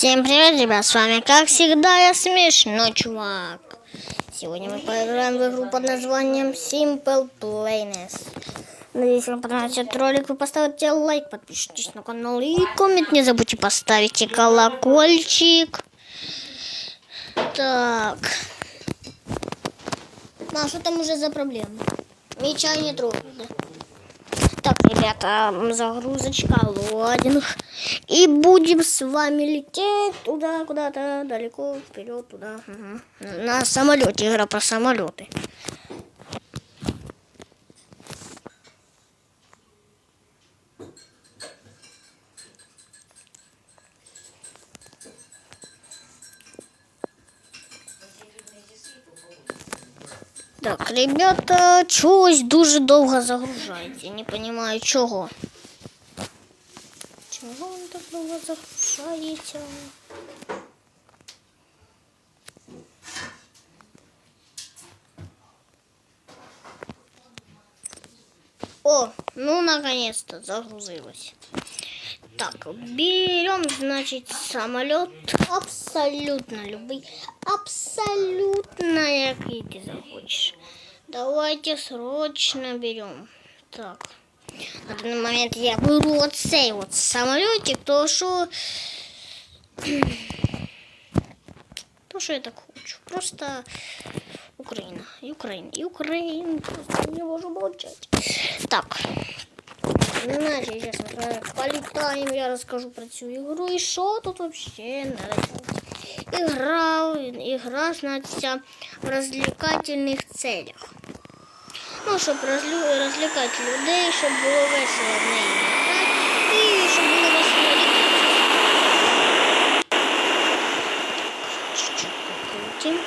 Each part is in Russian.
Всем привет, ребят, с вами как всегда я смешной чувак. Сегодня мы поиграем в игру под названием Simple Planes. Надеюсь, вам понравится этот ролик, вы поставите лайк, подпишитесь на канал и коммент не забудьте поставить и колокольчик. Так. А что там уже за проблема? Меча не трогали. Так, ребята, загрузочка лодинг. И будем с вами лететь туда, куда-то, далеко, вперед, туда. Угу. На самолете, игра про самолеты. Так, ребята, чогось дуже довго загружається. Не понимаю чого. Чого він так довго загружається? О, ну наконец-то загрузилось. Так, берем, значит, самолет абсолютно любой, абсолютно який ти захочешь. Давайте срочно берем. Так, на данный момент я беру оцей вот самолетик, то що то, що я так хочу. Просто Україна, Україна, Україна, просто не можу мовчати. Так. Значит, сейчас мы полетаем, я расскажу про цю игру и что тут вообще надо Игра, игра, значит, в развлекательных целях. Ну, щоб розлю... розлякати людей, щоб було весело в неї грати і щоб було весело літати. Чуть-чуть покрутим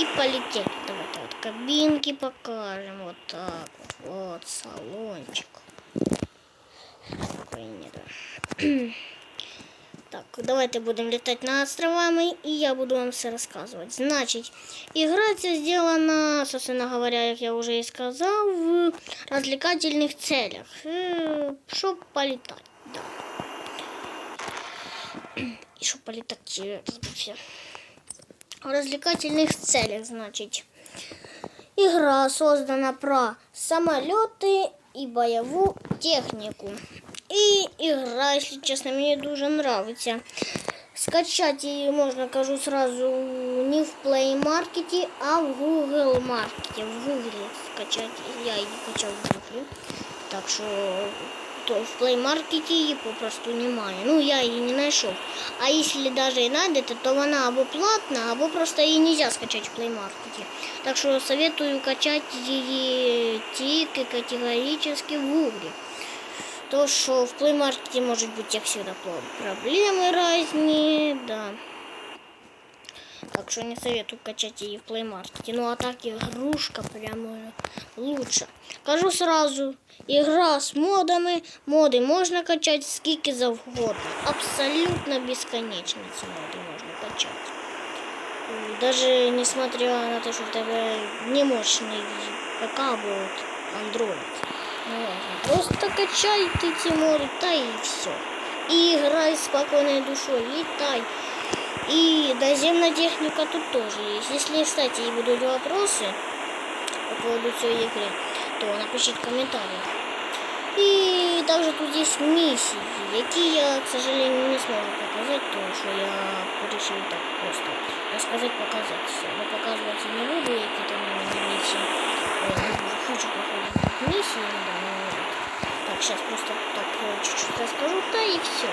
и полетели. Давайте вот кабинки покажем. Вот так вот. Вот салончик. Принято. Так, давайте будем летать над островами, и я буду вам все рассказывать. Значит, игра ця сделана, собственно говоря, как я уже и сказал, в развлекательных целях. Чтобы полетать, да. И чтобы полетать, вообще. В развлекательных целях, значит. Игра создана про самолеты и боевую технику. И игра, если честно, мне дуже нравится. Скачать ее можно, скажу сразу, не в Play Market, а в Google Market. В Google скачать. Я її качав в Google. Так що то в Play Market її попросту немає. Ну, я її не знайшов. А якщо навіть і знайдете, то вона або платна, або просто її не можна скачати в Play Market. Так що советую качати її тільки категорично в Google. То, что в Play Market может быть, как всегда, проблемы разные, да. Так что не советую качать ее в Play Market. Ну а так игрушка прямо лучше. Скажу сразу, игра с модами. Моды можно качать сколько завгодно. Абсолютно бесконечно эти моды можно качать. Даже несмотря на то, что у тебя не мощный ПК будет Android. Ну, просто качай ты Тимур, та и все. И играй спокойной душой, летай. И доземная техника тут тоже есть. Если, кстати, и будут вопросы по поводу всей игры, то напишите в комментариях. И также тут есть миссии, які я, к сожалению, не смогу показать, потому что я решил так просто рассказать, показать все. Но показывать я не буду, які там миссии. Хочу проходить миссии, да, но... Так, сейчас просто так чуть-чуть расскажу, да и все.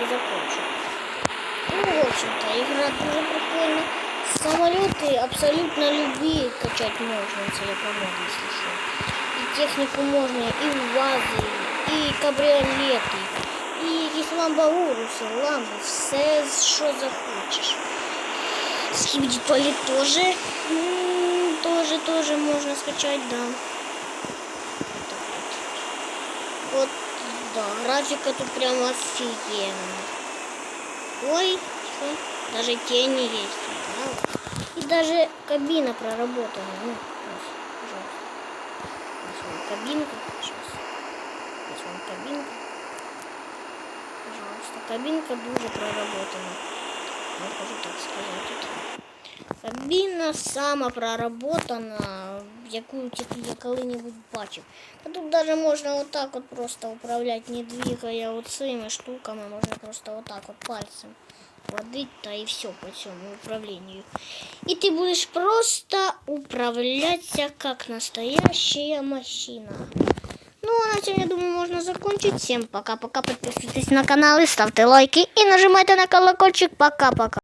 И закончу. Ну, в общем-то, игра тоже прикольная. Самолеты абсолютно любые качать можно, если я помогу, если что. И технику можно, и вазы, и кабриолеты, и якісь ламбауруси, ламби, все, що захочеш. Скибиди туалет тоже, тоже, тоже можно скачать, да. Вот, да, графика тут прям офигенная. Ой, что? Даже тени есть. Да? И даже кабина проработана. Ну, пожалуйста. Вон кабинка. Сейчас. Здесь вон кабинка. Пожалуйста. Кабинка дуже проработана. можу так сказати. Кабіна сама проработана, яку тільки я коли-небудь бачив. А тут даже можна отак от просто управляти, не двигая оцими штуками, можна просто отак от пальцем водить, та і все по цьому управлению. И ты будешь просто управляться как настоящая машина. Ну, а на этом, я думаю, можно закончить. Всем пока-пока. Подписывайтесь на канал и ставьте лайки. И нажимайте на колокольчик. Пока-пока.